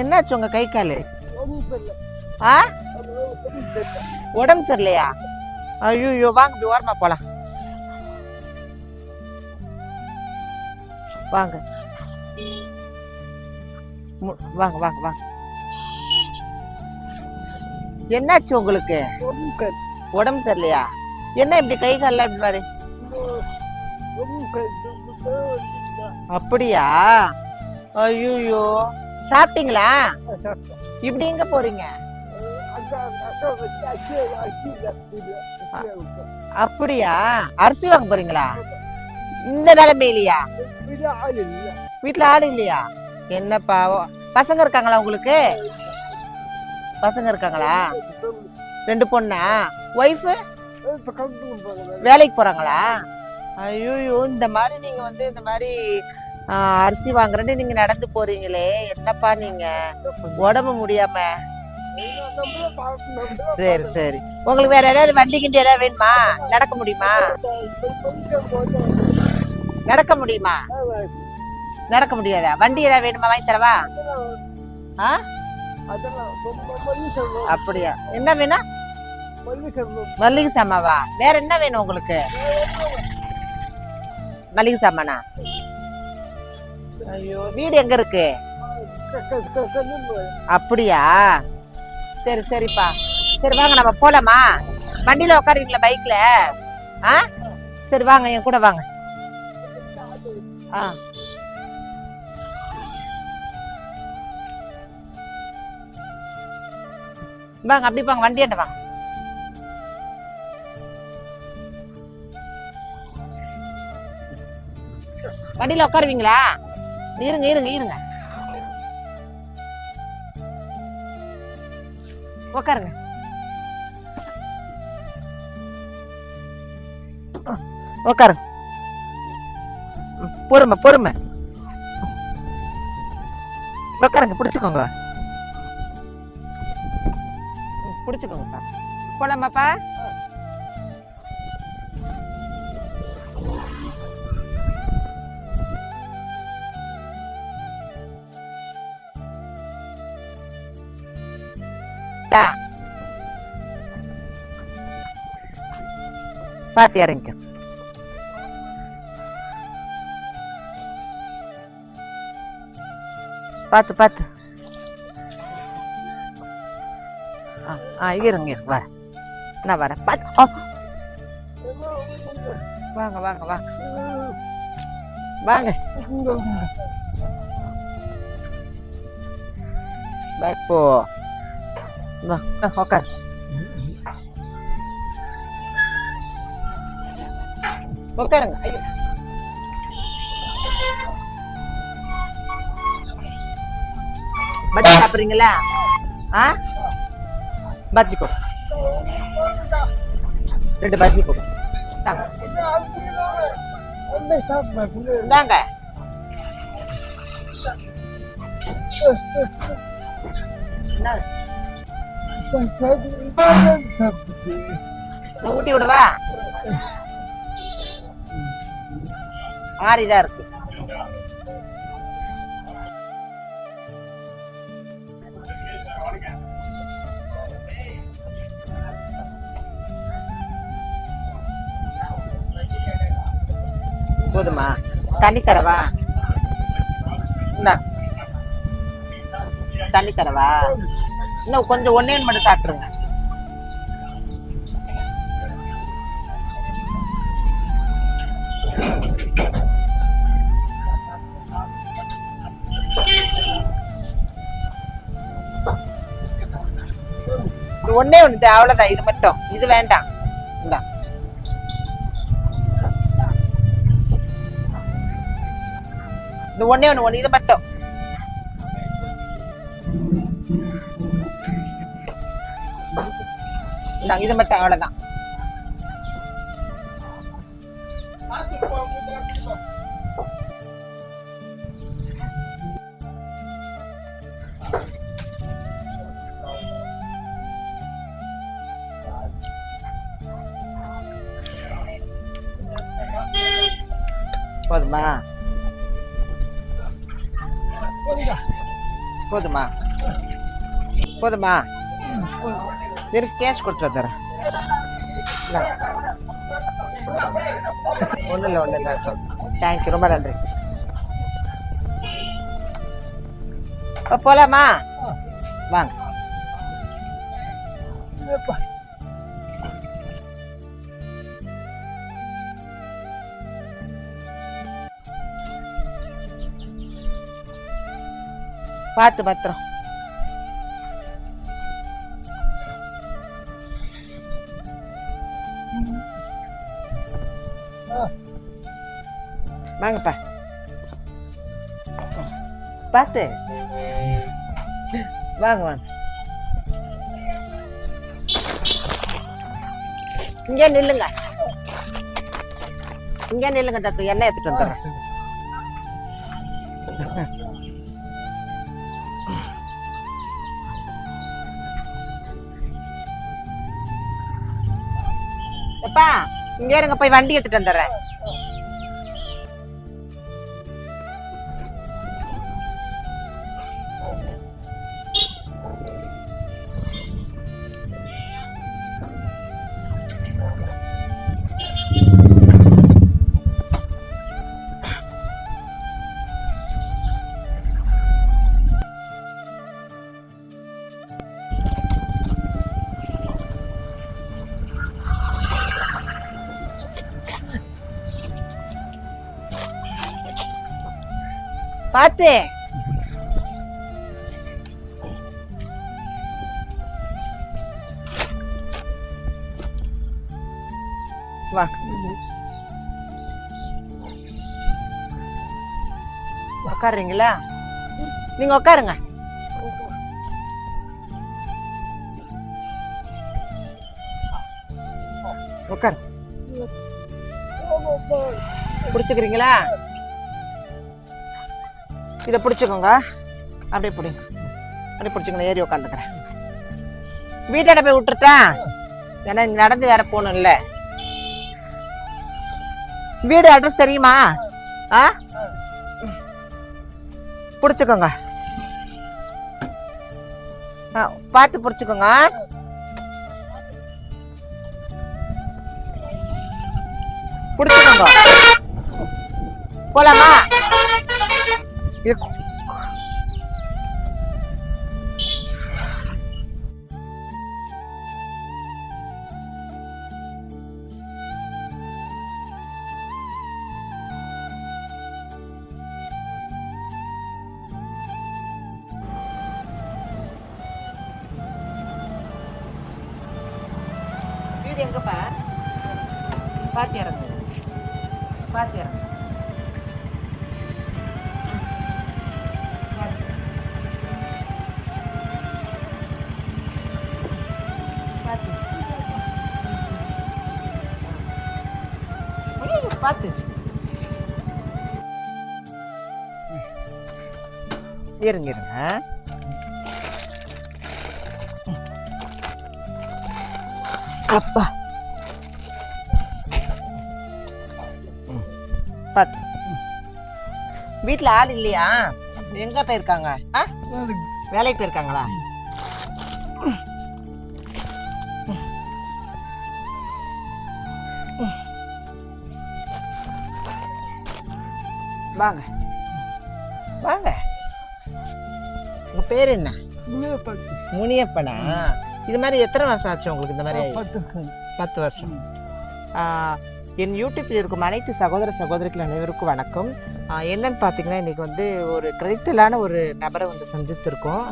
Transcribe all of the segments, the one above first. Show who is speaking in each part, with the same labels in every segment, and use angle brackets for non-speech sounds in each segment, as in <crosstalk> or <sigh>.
Speaker 1: என்னாச்சு உங்க கை காலு? ஆ? உடம்பு சரியில்லையா? ஐயோ வாங்க இப்படி ஓரமா போலாம். வாங்க. வாங்க வாங்க வாங்க. என்னாச்சு உங்களுக்கு? உடம்பு சரியில்லையா? என்ன இப்படி கை கால்லாம் இப்படி பாரு. அப்படியா? ஐயோ சாப்பிட்டீங்களா? <laughs> இப்படி எங்க போறீங்க? அப்படியா? அரிசி வாங்க போறீங்களா? இந்த நிலைமையிலையா? வீட்ல ஆள் இல்லையா? என்ன பாவம். பசங்க இருக்காங்களா உங்களுக்கு? பசங்க இருக்காங்களா? ரெண்டு பொண்ணா? ஒய்ஃப் வேலைக்கு போறாங்களா? ஐயோ இந்த மாதிரி நீங்க வந்து இந்த மாதிரி அரிசி வாங்குறேன்னு நீங்க நடந்து போறீங்களே. என்னப்பா நீங்க? உடம்பு முடியாம. சரி சரி. உங்களுக்கு வேற ஏதாவது வண்டி கிண்டி ஏதாவது வேணுமா? நடக்க முடியுமா? நடக்க முடியுமா? நடக்க முடியாதா? வண்டி ஏதாவது வேணுமா? வாங்கி தரவா? ஆ? அப்படியா? என்ன வேணும்? மல்லிகை சாமாவா? வேற என்ன வேணும் உங்களுக்கு? மல்லிகை சாமானா? ஐயோ வீடு எங்க இருக்கு? அப்படியா? சரி சரிப்பா. சரி வாங்க நம்ம போலாமா? வண்டியில உட்காருவீங்களா பைக்ல? ஆ? சரி வாங்க என் கூட வாங்க. ஆ. வாங்க அப்படி வாங்க வண்டியாண்ட வாங்க. வண்டியில உட்காருவீங்களா? இருங்க இருங்க இருங்க. உட்காருங்க உட்காருங்க பொறுமை பொறுமை. உட்காருங்க பிடிச்சுக்கோங்க. பிடிச்சிக்கோங்கப்பா. பிடிச்சுக்கோங்கப்பா போலாமாப்பா பாத்து இறங்கிக்க பாத்து பாத்து ஆ, ஆ இருங்க இருங்க வர நான் வரேன் பாத்து ஆ. வாங்க வாங்க வாங்க வாங்க பேக் போ வா ஆ, உட்காரு உட்காருங்க ஐயோ. பஜ்ஜி சாப்பிட்றீங்களா? ஆ? பஜ்ஜி போடு. ரெண்டு பஜ்ஜி கொடு தாங்க. இந்தாங்க. ஊட்டி விடவா? மாறிதான் இருக்கு. போதுமா? தண்ணி தரவா? தண்ணி தரவா? இன்னும் கொஞ்சம் ஒன்னே மட்டும் காட்டுருங்க இது ஒண்ணே ஒண்ணு அவ்வளவுதான் இது மட்டும் இது வேண்டாம் இந்தா இது ஒன்னே ஒண்ணு ஒன்று இது மட்டும் இது மட்டும் அவ்வளவுதான் போதுமா? போதுமா? போதுமா? இரு கேஷ் கொடுத்து வந்துடுறேன். ஒன்றும் இல்லை ஒன்றும் இல்லை தேங்க்யூ ரொம்ப நன்றி. போலாமா? வாங்க. பார்த்து பத்திரம். வாங்கப்பா. பார்த்து வாங்க வாங்க. இங்கே நில்லுங்க. இங்கே நில்லுங்க தத்து. எண்ணெய் எடுத்துட்டு வந்துடுறேன். எப்பா இங்கே இருங்க போய் வண்டி எடுத்துட்டு வந்துடுறேன். பார்த்து வா. உட்காருறீங்களா நீங்க உட்காருங்க உட்காரு பிடிச்சுக்கிறீங்களா இதை பிடிச்சிக்கோங்க. அப்படியே பிடிங்க. அப்படியே பிடிச்சிக்கோங்க. ஏறி உட்காந்துக்கிறேன். வீட்டோட போய் விட்டுட்டேன் ஏன்னா நடந்து வேற இல்லை. வீடு அட்ரஸ் தெரியுமா? ஆ? பிடிச்சிக்கோங்க. ஆ பார்த்து பிடிச்சிக்கோங்க. பிடிச்சிக்கோங்க. போலாமா? இது வீடு எங்கப்பா பாத்தி இறங்கு பார்த்து இருங்க இருங்க. அப்பா. பார்த்து வீட்டில் ஆள் இல்லையா? எங்கே போயிருக்காங்க? ஆ? வேலைக்கு போயிருக்காங்களா? வாங்க. வாங்க. உங்க பேர் என்ன? முனியப்பனா. இது மாதிரி எத்தனை வருஷம் ஆச்சு உங்களுக்கு இந்த மாதிரி? பத்து வருஷம். ஆ, என் யூடியூப்பில் இருக்கும் அனைத்து சகோதர சகோதரிகள் அனைவருக்கும் வணக்கம். என்னன்னு பார்த்தீங்கன்னா இன்னைக்கு வந்து ஒரு கிரெடித்தலான ஒரு நபரை வந்து சந்தித்திருக்கோம்.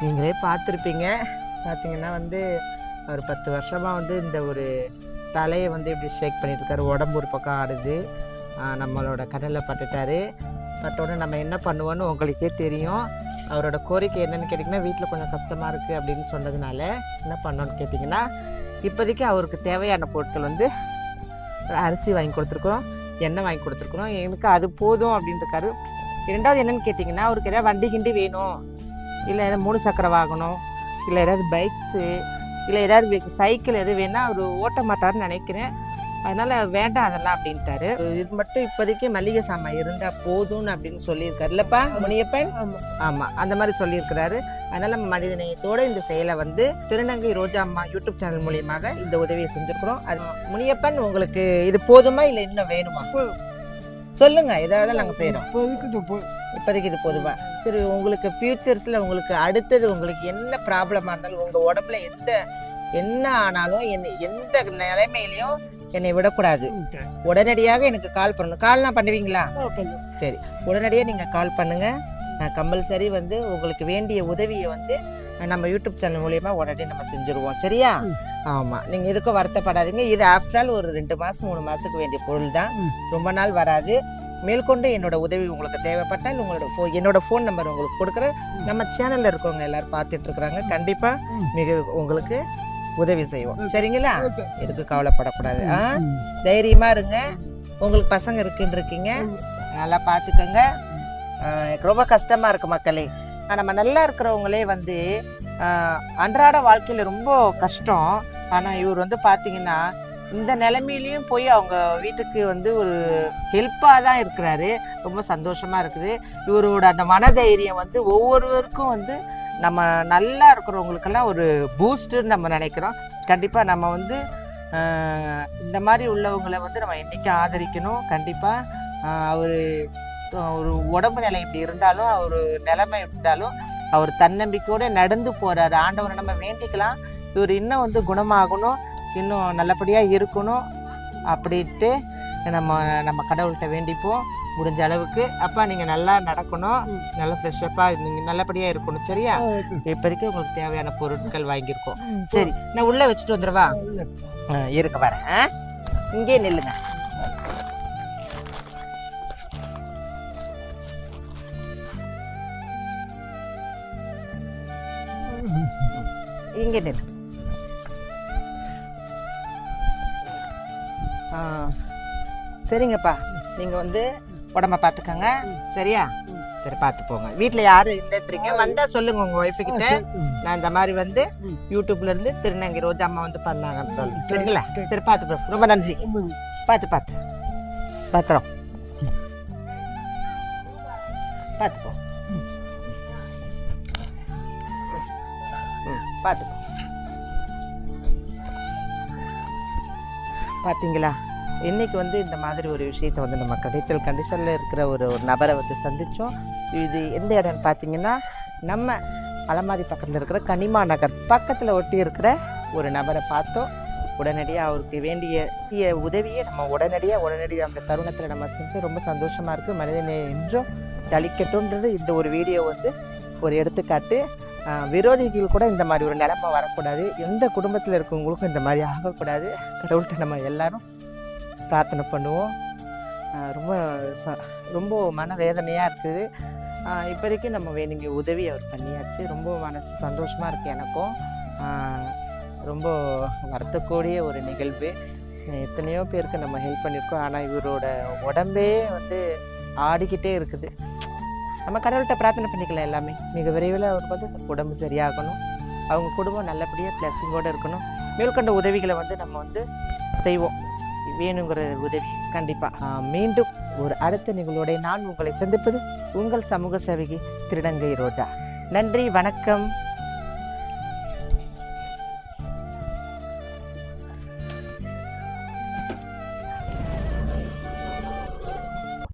Speaker 1: நீங்களே பார்த்துருப்பீங்க. பார்த்தீங்கன்னா வந்து ஒரு பத்து வருஷமாக வந்து இந்த ஒரு தலையை வந்து இப்படி ஷேக் பண்ணிட்டு இருக்காரு. உடம்பு ஒரு பக்கம் ஆடுது. நம்மளோட கடலில் பட்டுட்டாரு. பட்டோடனே நம்ம என்ன பண்ணுவோன்னு உங்களுக்கே தெரியும். அவரோட கோரிக்கை என்னன்னு கேட்டிங்கன்னா வீட்டில் கொஞ்சம் கஷ்டமாக இருக்குது அப்படின்னு சொன்னதுனால என்ன பண்ணோன்னு கேட்டிங்கன்னா இப்போதைக்கு அவருக்கு தேவையான பொருட்கள் வந்து அரிசி வாங்கி கொடுத்துருக்குறோம் எண்ணெய் வாங்கி கொடுத்துருக்குறோம். எனக்கு அது போதும் அப்படின்ட்டுருக்காரு இரண்டாவது என்னன்னு கேட்டிங்கன்னா அவருக்கு ஏதாவது வண்டி கிண்டி வேணும். இல்லை ஏதாவது மூணு சக்கர வாகனம் இல்லை ஏதாவது பைக்ஸு இல்லை ஏதாவது சைக்கிள் எது வேணால் அவர் ஓட்ட மாட்டாருன்னு நினைக்கிறேன். அதனால வேண்டாம் அதெல்லாம் அப்படின்ட்டாரு. இது மட்டும் இப்போதைக்கு மல்லிகை சாமான் இருந்தா போதும்னு அப்படின்னு சொல்லியிருக்காரு இல்லப்பா முனியப்பன்? ஆமா. அந்த மாதிரி சொல்லியிருக்கிறாரு. அதனால மனிதநேயத்தோட இந்த செயலை வந்து திருநங்கை ரோஜா அம்மா யூடியூப் சேனல் மூலியமாக இந்த உதவியை செஞ்சிருக்கிறோம். அது முனியப்பன் உங்களுக்கு இது போதுமா இல்ல இன்னும் வேணுமா? சொல்லுங்க ஏதாவது நாங்க செய்யறோம் இப்போதைக்கு இது போதுமா? சரி உங்களுக்கு ஃபியூச்சர்ஸ்ல உங்களுக்கு அடுத்தது உங்களுக்கு என்ன ப்ராப்ளமா இருந்தாலும் உங்க உடம்புல எந்த என்ன ஆனாலும் என்ன எந்த நிலைமையிலையும் என்னை விடக்கூடாது. உடனடியாக எனக்கு கால் பண்ணணும். கால்லாம் பண்ணுவீங்களா? சரி. உடனடியாக நீங்கள் கால் பண்ணுங்க. நான் கம்பல்சரி வந்து உங்களுக்கு வேண்டிய உதவியை வந்து நம்ம யூடியூப் சேனல் மூலியமா உடனே நம்ம செஞ்சுருவோம். சரியா?
Speaker 2: ம்.
Speaker 1: ஆமா. நீங்க எதுக்கும் வருத்தப்படாதீங்க. இது ஆஃப்டர் ஆல் ஒரு ரெண்டு மாசம் மூணு மாசத்துக்கு வேண்டிய பொருள் தான். ரொம்ப நாள் வராது. மேற்கொண்டு என்னோட உதவி உங்களுக்கு தேவைப்பட்டால் உங்களோட ஃபோ என்னோட ஃபோன் நம்பர் உங்களுக்கு கொடுக்குறேன். நம்ம சேனல்ல இருக்கவங்க எல்லாரும் பார்த்துட்டு இருக்கிறாங்க. கண்டிப்பா
Speaker 2: ம்.
Speaker 1: மிக உங்களுக்கு உதவி செய்வோம். சரிங்களா? எதுக்கு கவலைப்படக்கூடாது. ஆ? தைரியமா இருங்க. உங்களுக்கு பசங்க இருக்குன்னு இருக்கீங்க. நல்லா பார்த்துக்கோங்க ரொம்ப கஷ்டமா இருக்கு மக்களே. நம்ம நல்லா இருக்கிறவங்களே வந்து அன்றாட வாழ்க்கையில ரொம்ப கஷ்டம். ஆனா இவர் வந்து பாத்தீங்கன்னா இந்த நிலைமையிலயும் போய் அவங்க வீட்டுக்கு வந்து ஒரு ஹெல்ப்பாக தான் இருக்கிறாரு. ரொம்ப சந்தோஷமா இருக்குது. இவரோட அந்த மனதைரியம் வந்து ஒவ்வொருவருக்கும் வந்து நம்ம நல்லா இருக்கிறவங்களுக்கெல்லாம் ஒரு பூஸ்ட்டுன்னு நம்ம நினைக்கிறோம். கண்டிப்பாக நம்ம வந்து இந்த மாதிரி உள்ளவங்களை வந்து நம்ம என்னைக்கு ஆதரிக்கணும்? கண்டிப்பாக அவர் ஒரு உடம்பு நிலை இப்படி இருந்தாலும் அவர் நிலைமை இருந்தாலும் அவர் தன்னம்பிக்கையோடு நடந்து போகிறாரு ஆண்டவரை நம்ம வேண்டிக்கலாம். இவர் இன்னும் வந்து குணமாகணும் இன்னும் நல்லபடியாக இருக்கணும் அப்படின்ட்டு நம்ம நம்ம கடவுள்கிட்ட வேண்டிப்போம். முடிஞ்ச அளவுக்கு. அப்பா நீங்கள் நல்லா நடக்கணும். நல்லா ஃப்ரெஷ்ஷப்பாக நீங்கள் நல்லபடியாக இருக்கணும் சரியா? இப்போதைக்கு உங்களுக்கு தேவையான பொருட்கள் வாங்கியிருக்கோம். சரி நான் உள்ளே வச்சுட்டு வந்துடுவா? இருக்க வரேன்? இங்கே நில்லுங்க. இங்கே நில்லு. ஆ, சரிங்கப்பா. நீங்கள் வந்து உடம்ப பார்த்துக்கங்க சரியா. சரி பார்த்து போங்க வீட்டில் யாரும் இல்லைன்றீங்க வந்தால் சொல்லுங்க உங்கள் ஒய்ஃபு கிட்ட. நான் இந்த மாதிரி வந்து
Speaker 2: ம்.
Speaker 1: யூடியூப்ல இருந்து திருநங்கை ரோஜா அம்மா வந்து பண்ணாங்கன்னு சொல்லி.
Speaker 2: சரி,
Speaker 1: சரிங்களா?
Speaker 2: சரி.
Speaker 1: பார்த்து போ. ரொம்ப நன்றி. பார்த்து பார்த்து பத்திரம். பார்த்து போ. பார்த்து பார்த்தீங்களா இன்றைக்கி வந்து இந்த மாதிரி ஒரு விஷயத்தை வந்து நம்ம கடைத்தல் கண்டிஷனில் இருக்கிற ஒரு ஒரு நபரை வந்து சந்தித்தோம் இது எந்த இடம்னு பார்த்தீங்கன்னா நம்ம அலமாரி பக்கத்தில் இருக்கிற கனிமா நகர் பக்கத்தில் ஒட்டி இருக்கிற ஒரு நபரை பார்த்தோம். உடனடியாக அவருக்கு வேண்டிய உதவியை நம்ம உடனடியாக உடனடியாக அந்த தருணத்தில் நம்ம செஞ்சு ரொம்ப சந்தோஷமாக இருக்குது மனிதனை என்றும் தளிக்கட்டும்ன்றது இந்த ஒரு வீடியோ வந்து ஒரு எடுத்துக்காட்டு. விரோதிகள் கூட இந்த மாதிரி ஒரு நிலைமை வரக்கூடாது. எந்த குடும்பத்தில் இருக்கவங்களுக்கும் இந்த மாதிரி ஆகக்கூடாது. கடவுள்கிட்ட நம்ம எல்லாரும் பிரார்த்தனை பண்ணுவோம். ரொம்ப ச- ரொம்ப மனவேதனையாக இருக்குது. இப்போதைக்கு நம்ம வேணுங்க உதவி அவர் பண்ணியாச்சு. ரொம்ப மனசு சந்தோஷமாக இருக்குது எனக்கும். ரொம்ப வருத்தக்கூடிய ஒரு நிகழ்வு. எத்தனையோ பேருக்கு நம்ம ஹெல்ப் பண்ணியிருக்கோம். ஆனால் இவரோட உடம்பே வந்து ஆடிக்கிட்டே இருக்குது. நம்ம கடவுள்கிட்ட பிரார்த்தனை பண்ணிக்கலாம் எல்லாமே. மிக விரைவில் அவருக்கு வந்து உடம்பு சரியாகணும். அவங்க குடும்பம் நல்லபடியாக பிளஸிங்கோடு இருக்கணும். மேற்கொண்ட உதவிகளை வந்து நம்ம வந்து செய்வோம். வேணுங்கிற உதவி கண்டிப்பாக மீண்டும் ஒரு அடுத்த நிகழ்வோட நான் உங்களை சந்திப்பது உங்கள் சமூக சேவகி திருடங்கை ரோஜா. நன்றி வணக்கம்.